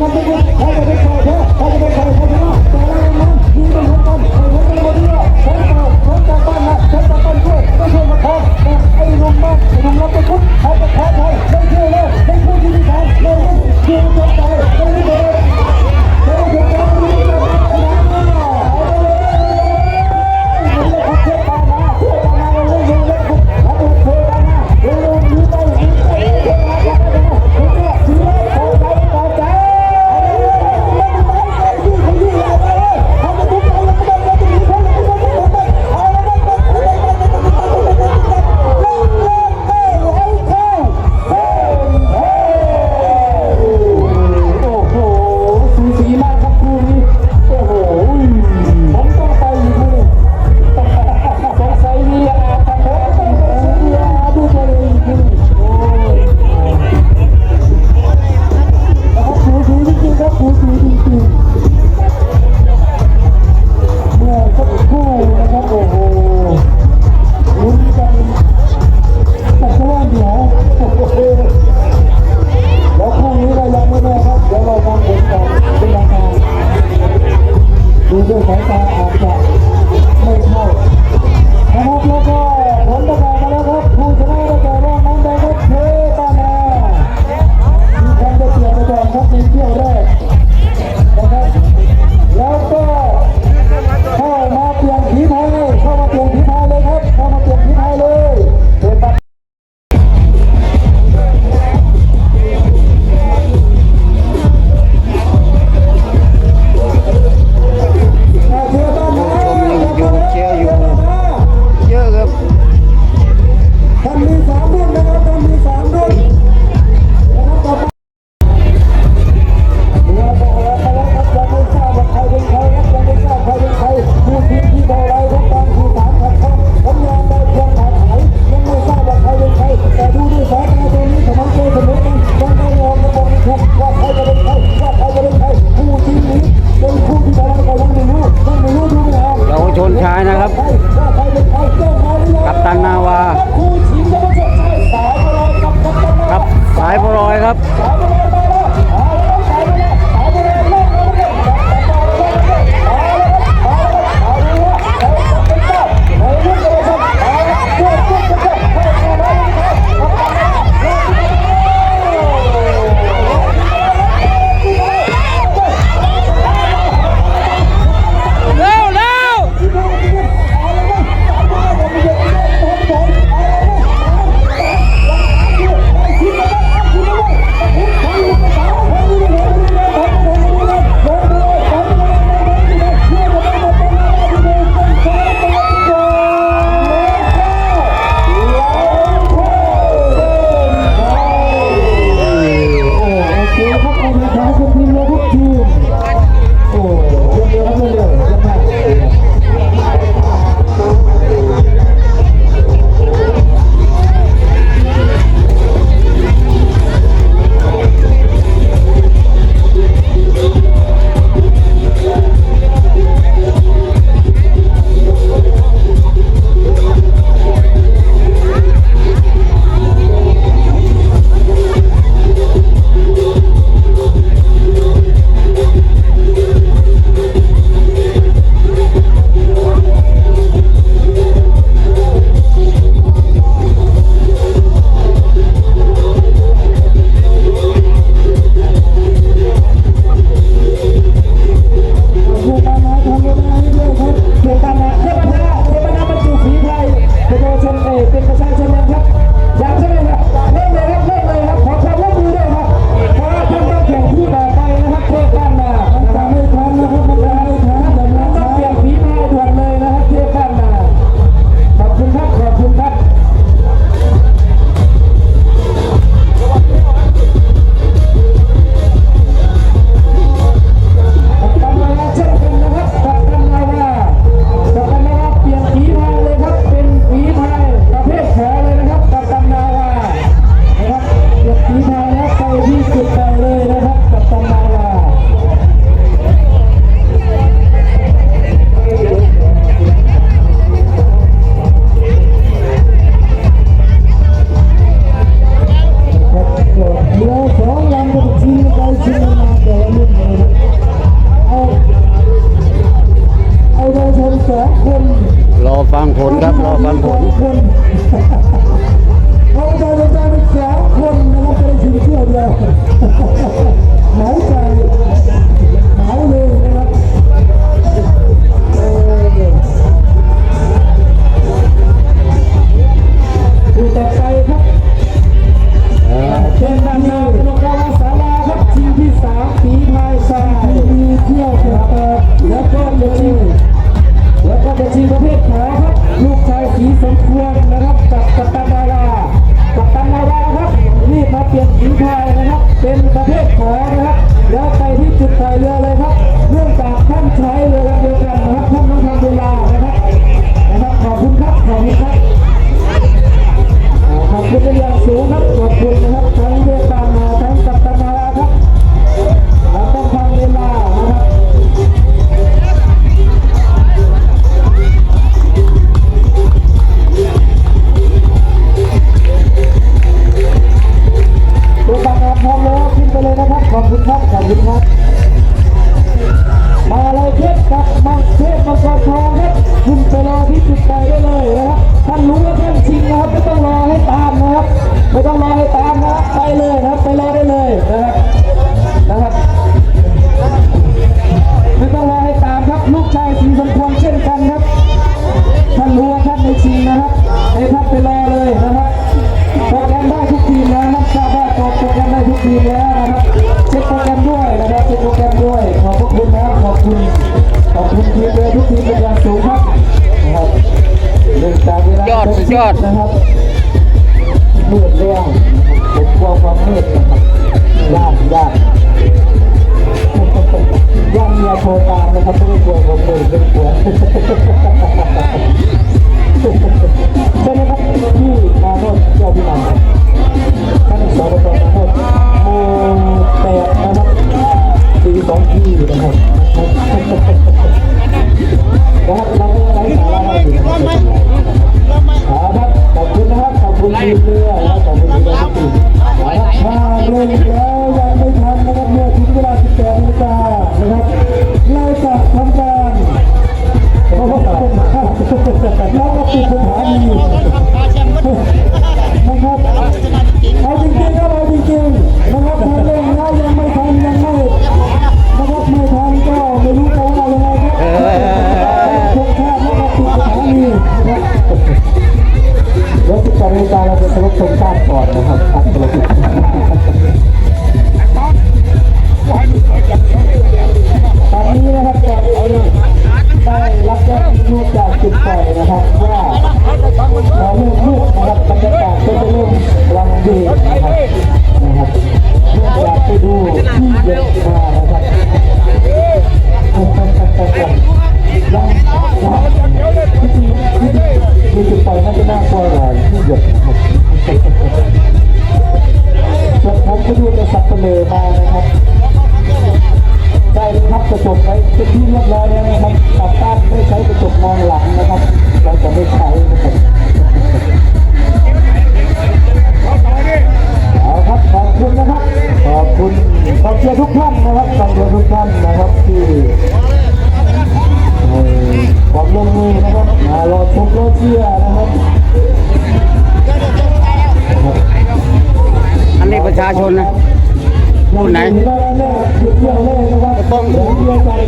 โคุณขอบคุณทีมเลยทุกทีมเป็นอย่างสูงครับนะครับเรื่องจากเวลายอดสุดยอดนะครับมืดแล้วผมกลัวความมืดนะครับยากยากย่างเมียโทรตามนะครับไม่ได้กลัวผมเลยไม่ได้กลัวใช่ไหมครับที่มาโนดเจ้าพี่นำท่ นภาพเราก็ปิดสถานีนะครับเอาจริงๆก็เอาจริงๆนะครับถ้าเล่นยังไม่ทันยังไม่นะครับไม่ทันก็ไม่รู้จะว่ายังไงครับคงชาติแล้วก็ปิดสถานีนะครับเดี๋ยวสิบแปดนาฬิกาเราจะสรุปชมชาติก่อนนะครับอัดสรุป ยกนะครับจบผมก็ดูในสัตว์ทะเลมานะครับ ได้ครับกระจกไว้เป็นที่เรียบร้อยแล้วนะครับตัดต้านไม่ใช้กระจกมองหลังนะครับ เราจะไม่ขาด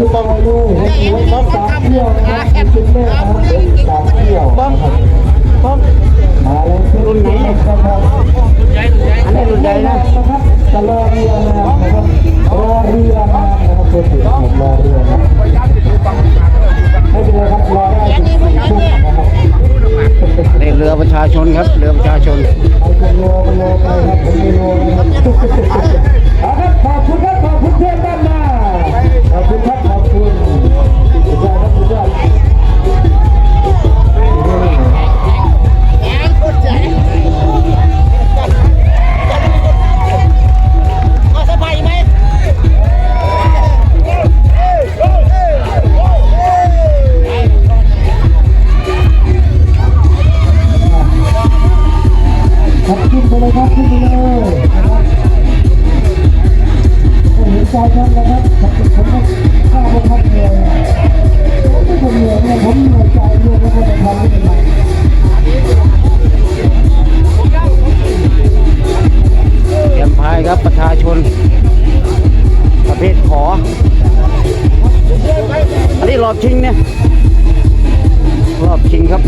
ที่ยวใจทุกป้องเลยป้องสามเที่ยวนะครับจุดแรกนะครับสามเที่ยวป้องป้องมาเลยรุ่นไหนนะครับอันนี้รุ่นใหญ่นะนะครับจะรอเรือนะครับรอเรือนะครับเพื่อนๆรอเรือนะไม่เป็นไรครับรอได้ถึงทุ่มนะครับนี่เรือประชาชนครับเรือประชาชนเอาจะรอก็รอไปครับผมไม่รอนะครับเอาครับขอบคุณครับขอบคุณเพื่อนด้านนา นรียนพายครับประชาชน ประเภทขอ อันนี้รอบชิงเนี่ย รอบชิงครับ